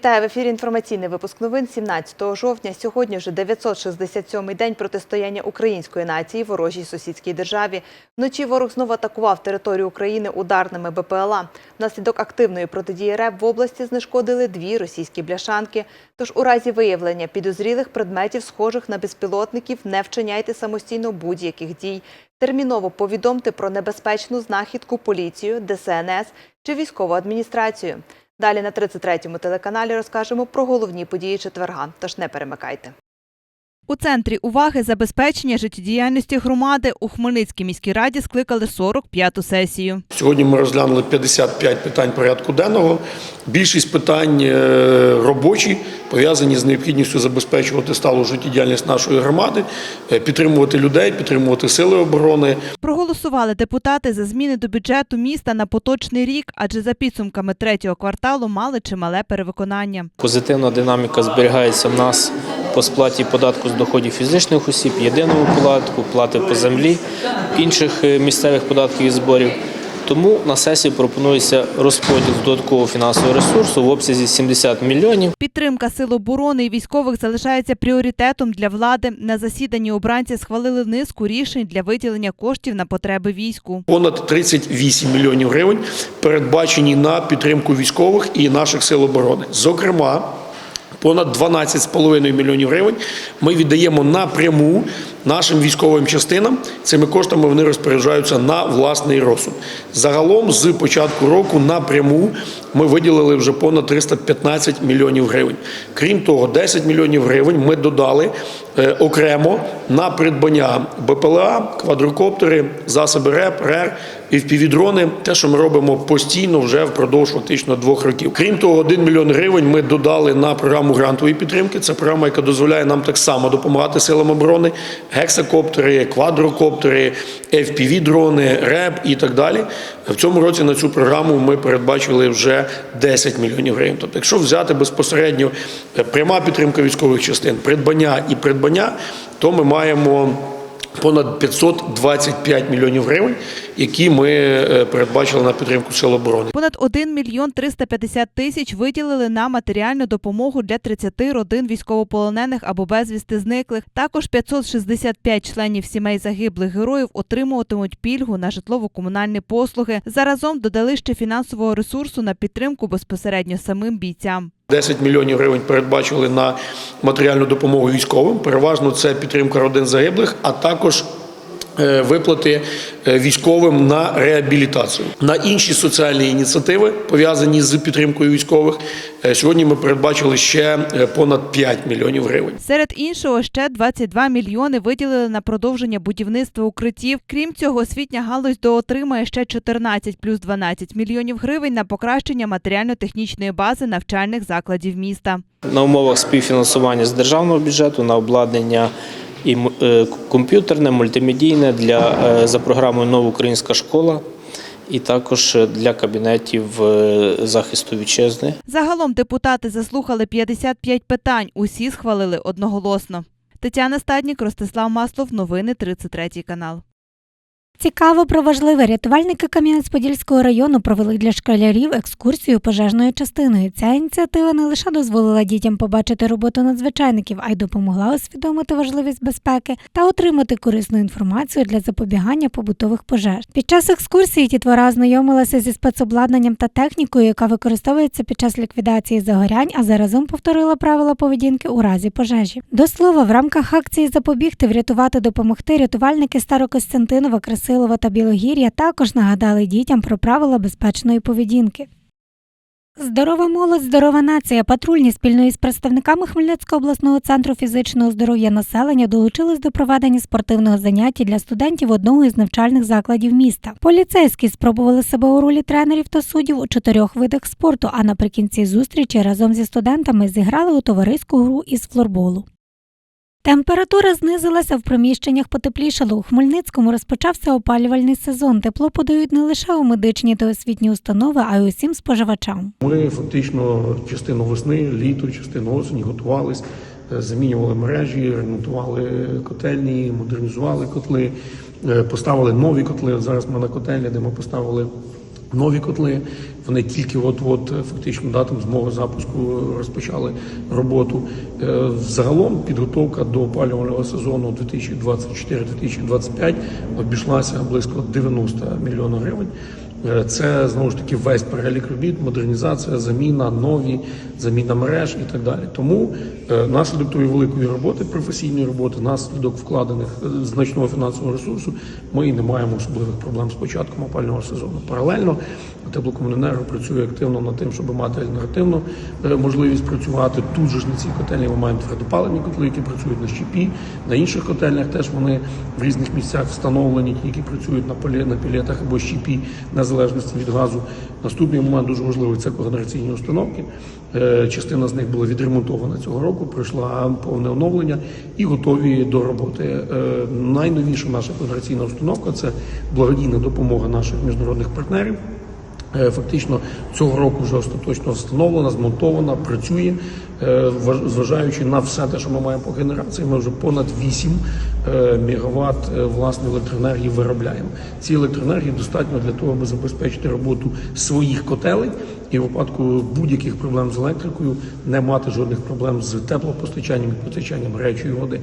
Вітаю в ефірі інформаційний випуск новин 17 жовтня. Сьогодні вже 967-й день протистояння української нації ворожій сусідській державі. Вночі ворог знову атакував територію України ударними БПЛА. Внаслідок активної протидії РЕБ в області знешкодили дві російські бляшанки. Тож у разі виявлення підозрілих предметів, схожих на безпілотників, не вчиняйте самостійно будь-яких дій. Терміново повідомте про небезпечну знахідку поліцію, ДСНС чи військову адміністрацію. Далі на 33-му телеканалі розкажемо про головні події четверга. Тож не перемикайте. У центрі уваги забезпечення життєдіяльності громади у Хмельницькій міській раді скликали 45-ту сесію. Сьогодні ми розглянули 55 питань порядку денного. Більшість питань е, робочі пов'язані з необхідністю забезпечувати сталу життєдіяльність нашої громади, е, підтримувати людей, підтримувати сили оборони. Проголосували депутати за зміни до бюджету міста на поточний рік, адже за підсумками третього кварталу мали чимале перевиконання. Позитивна динаміка зберігається в нас по сплаті податку з доходів фізичних осіб, єдиного податку, плати по землі, інших е, місцевих податків і зборів. Тому на сесії пропонується розподіл додаткового фінансового ресурсу в обсязі 70 мільйонів. Підтримка сил оборони і військових залишається пріоритетом для влади. На засіданні обранці схвалили низку рішень для виділення коштів на потреби війську. Понад 38 мільйонів гривень передбачені на підтримку військових і наших сил оборони. Зокрема, понад 12,5 мільйонів гривень ми віддаємо напряму нашим військовим частинам. Цими коштами вони розпоряджаються на власний розсуд. Загалом з початку року напряму ми виділили вже понад 315 мільйонів гривень. Крім того, 10 мільйонів гривень ми додали окремо на придбання БПЛА, квадрокоптери, засоби РЕП, РЕР і впівдрони. Те, що ми робимо постійно вже впродовж фактично двох років. Крім того, 1 мільйон гривень ми додали на програму грантової підтримки. Це програма, яка дозволяє нам так само допомагати силам оборони, гексакоптери, квадрокоптери, FPV-дрони, РЕП і так далі. В цьому році на цю програму ми передбачили вже 10 мільйонів гривень. Тобто, якщо взяти безпосередньо е, пряма підтримка військових частин, придбання і придбання, то ми маємо. Понад 525 мільйонів гривень, які ми е, передбачили на підтримку сил оборони. Понад 1 мільйон 350 тисяч виділили на матеріальну допомогу для 30 родин військовополонених або безвісти зниклих. Також 565 членів сімей загиблих героїв отримуватимуть пільгу на житлово-комунальні послуги. Заразом додали ще фінансового ресурсу на підтримку безпосередньо самим бійцям. 10 мільйонів гривень передбачили на матеріальну допомогу військовим. Переважно це підтримка родин загиблих, а також виплати е, військовим на реабілітацію. На інші соціальні ініціативи, пов'язані з підтримкою військових, е, сьогодні ми передбачили ще е, понад 5 мільйонів гривень. Серед іншого, ще 22 мільйони виділили на продовження будівництва укриттів. Крім цього, освітня галузь доотримає ще 14 плюс 12 мільйонів гривень на покращення матеріально-технічної бази навчальних закладів міста. На умовах співфінансування з державного бюджету на обладнання і е, комп'ютерне, мультимедійне для е, за програмою Нова українська школа і також для кабінетів е, захисту вітчизни. Загалом депутати заслухали 55 питань. Усі схвалили одноголосно. Тетяна Стаднік, Ростислав Маслов. Новини 33 канал. Цікаво про важливе. Рятувальники Кам'янець-Подільського району провели для школярів екскурсію пожежною частиною. Ця ініціатива не лише дозволила дітям побачити роботу надзвичайників, а й допомогла усвідомити важливість безпеки та отримати корисну інформацію для запобігання побутових пожеж. Під час екскурсії дітвора ознайомилася зі спецобладнанням та технікою, яка використовується під час ліквідації загорянь, а заразом повторила правила поведінки у разі пожежі. До слова, в рамках акції запобігти, врятувати, допомогти рятувальники Старокостянтинова, Красилова та Білогір'я також нагадали дітям про правила безпечної поведінки. Здорова молодь, здорова нація. Патрульні спільно із представниками Хмельницького обласного центру фізичного здоров'я населення долучились до проведення спортивного заняття для студентів одного із навчальних закладів міста. Поліцейські спробували себе у ролі тренерів та суддів у чотирьох видах спорту, а наприкінці зустрічі разом зі студентами зіграли у товариську гру із флорболу. Температура знизилася в приміщеннях потеплішало. У Хмельницькому розпочався опалювальний сезон. Тепло подають не лише у медичні та освітні установи, а й усім споживачам. Ми фактично частину весни, літо, частину осені готувались, е, замінювали мережі, ремонтували котельні, модернізували котли, е, поставили нові котли. От зараз ми на котельні, де ми поставили нові котли. Вони тільки от-от е, фактично датом змоги запуску розпочали роботу. Е, Загалом підготовка до опалювального сезону 2024-2025 обійшлася близько 90 мільйонів гривень. Е, Це знову ж таки весь перелік робіт, модернізація, заміна, нові, заміна мереж і так далі. Тому е, наслідок тої великої роботи, професійної роботи, наслідок вкладених е, значного фінансового ресурсу, ми і не маємо особливих проблем з початком опального сезону. Паралельно теплокомуненерго працює активно над тим, щоб мати альтернативну можливість працювати. Тут же ж на цій котельні ми маємо твердопаливні котли, які працюють на щепі, на інших котельнях теж вони в різних місцях встановлені, які працюють на полі на пілетах або щепі, незалежності від газу. Наступний момент дуже важливий це когенераційні установки. Е, Частина з них була відремонтована цього року, пройшла повне оновлення і готові до роботи. Е, Найновіша наша когенераційна установка це благодійна допомога наших міжнародних партнерів. Е, Фактично цього року вже остаточно встановлена, змонтована, працює. Е, Зважаючи на все те, що ми маємо по генерації, ми вже понад 8 е, мегаватт власне електроенергії виробляємо. Ці електроенергії достатньо для того, аби забезпечити роботу своїх котелень і в випадку будь-яких проблем з електрикою не мати жодних проблем з теплопостачанням і постачанням гарячої води.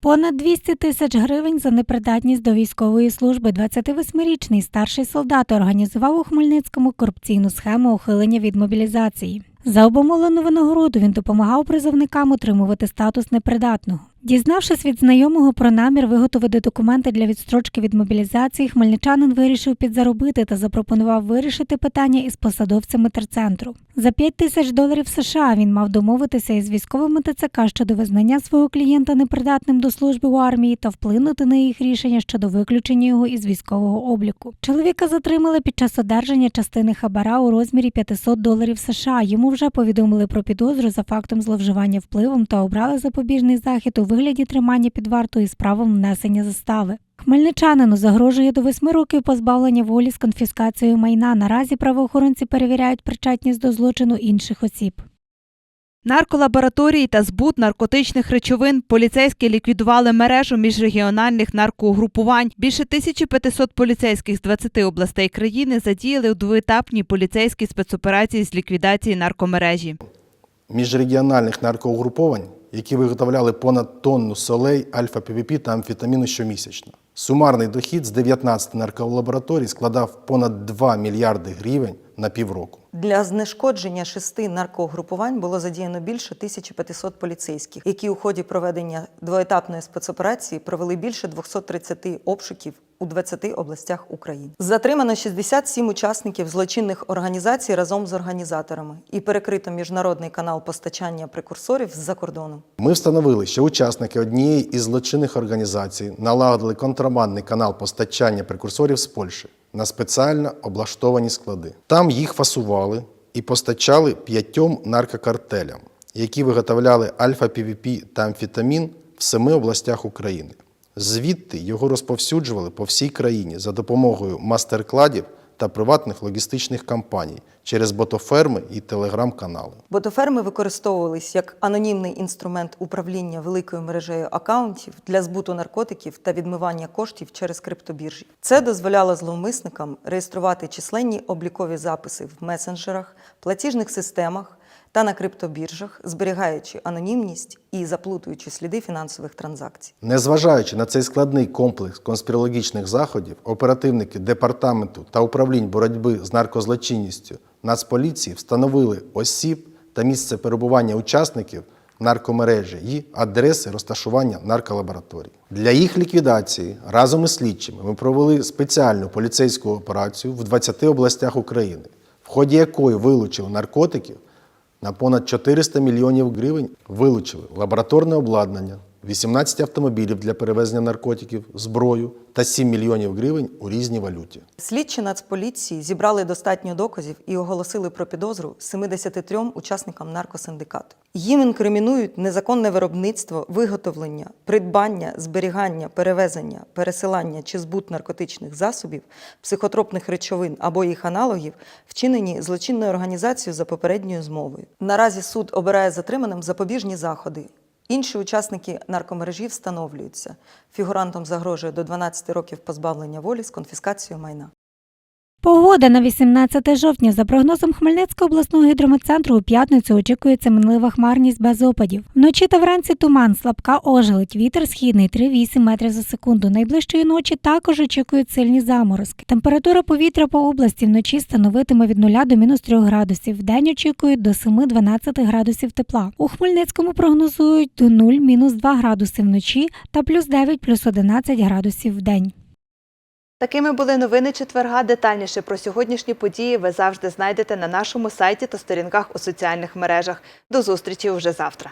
Понад 200 тисяч гривень за непридатність до військової служби 28-річний старший солдат організував у Хмельницькому корупційну схему ухилення від мобілізації. За обумовлену винагороду він допомагав призовникам отримувати статус непридатного. Дізнавшись від знайомого про намір виготовити документи для відстрочки від мобілізації, хмельничанин вирішив підзаробити та запропонував вирішити питання із посадовцями терцентру. За 5 тисяч доларів США він мав домовитися із військовими ТЦК щодо визнання свого клієнта непридатним до служби у армії та вплинути на їх рішення щодо виключення його із військового обліку. Чоловіка затримали під час одержання частини хабара у розмірі 500 доларів США. Йому вже повідомили про підозру за фактом зловживання впливом та обрали запобіжний захід у вигляді тримання під вартою із правом внесення застави. Хмельничанину загрожує до восьми років позбавлення волі з конфіскацією майна. Наразі правоохоронці перевіряють причетність до злочину інших осіб. Нарколабораторії та збут наркотичних речовин поліцейські ліквідували мережу міжрегіональних наркоугрупувань. Більше 1500 поліцейських з 20 областей країни задіяли у двоетапній поліцейській спецоперації з ліквідації наркомережі. міжрегіональних наркоугруповань, які виготовляли понад тонну солей, альфа-ПВП та амфетаміну щомісячно. Сумарний дохід з 19 нарколабораторій складав понад 2 мільярди гривень на півроку. Для знешкодження шести наркогрупувань було задіяно більше 1500 поліцейських, які у ході проведення двоетапної спецоперації провели більше 230 обшуків у 20 областях України. Затримано 67 учасників злочинних організацій разом з організаторами і перекрито міжнародний канал постачання прекурсорів з-за кордону. Ми встановили, що учасники однієї із злочинних організацій налагодили контрабандний канал постачання прекурсорів з Польщі на спеціально облаштовані склади. Там їх фасували і постачали п'ятьом наркокартелям, які виготовляли альфа-ПВП та амфетамін в семи областях України. Звідти його розповсюджували по всій країні за допомогою мастер-кладів та приватних логістичних компаній через ботоферми і телеграм-канали. Ботоферми використовувались як анонімний інструмент управління великою мережею акаунтів для збуту наркотиків та відмивання коштів через криптобіржі. Це дозволяло зловмисникам реєструвати численні облікові записи в месенджерах, платіжних системах та на криптобіржах, зберігаючи анонімність і заплутуючи сліди фінансових транзакцій. Незважаючи на цей складний комплекс конспірологічних заходів, оперативники департаменту та управлінь боротьби з наркозлочинністю Нацполіції встановили осіб та місце перебування учасників наркомережі і адреси розташування нарколабораторій. Для їх ліквідації разом із слідчими ми провели спеціальну поліцейську операцію в 20 областях України, в ході якої вилучили наркотиків на понад 400 мільйонів гривень вилучили. Лабораторне обладнання, 18 автомобілів для перевезення наркотиків, зброю та 7 мільйонів гривень у різній валюті. Слідчі Нацполіції зібрали достатньо доказів і оголосили про підозру 73 учасникам наркосиндикату. Їм інкримінують незаконне виробництво, виготовлення, придбання, зберігання, перевезення, пересилання чи збут наркотичних засобів, психотропних речовин або їх аналогів, вчинені злочинною організацією за попередньою змовою. Наразі суд обирає затриманим запобіжні заходи. Інші учасники наркомережі встановлюються. Фігурантам загрожує до 12 років позбавлення волі з конфіскацією майна. Погода на 18 жовтня. За прогнозом Хмельницького обласного гідрометцентру у п'ятницю очікується минлива хмарність без опадів. Вночі та вранці туман, слабка ожеледь, вітер східний 3,8 метрів за секунду. Найближчої ночі також очікують сильні заморозки. Температура повітря по області вночі становитиме від 0 до мінус 3 градусів. Вдень очікують до 7-12 градусів тепла. У Хмельницькому прогнозують до 0 мінус 2 градуси вночі та плюс 9 плюс 11 градусів вдень. Такими були новини четверга. Детальніше про сьогоднішні події ви завжди знайдете на нашому сайті та сторінках у соціальних мережах. До зустрічі вже завтра.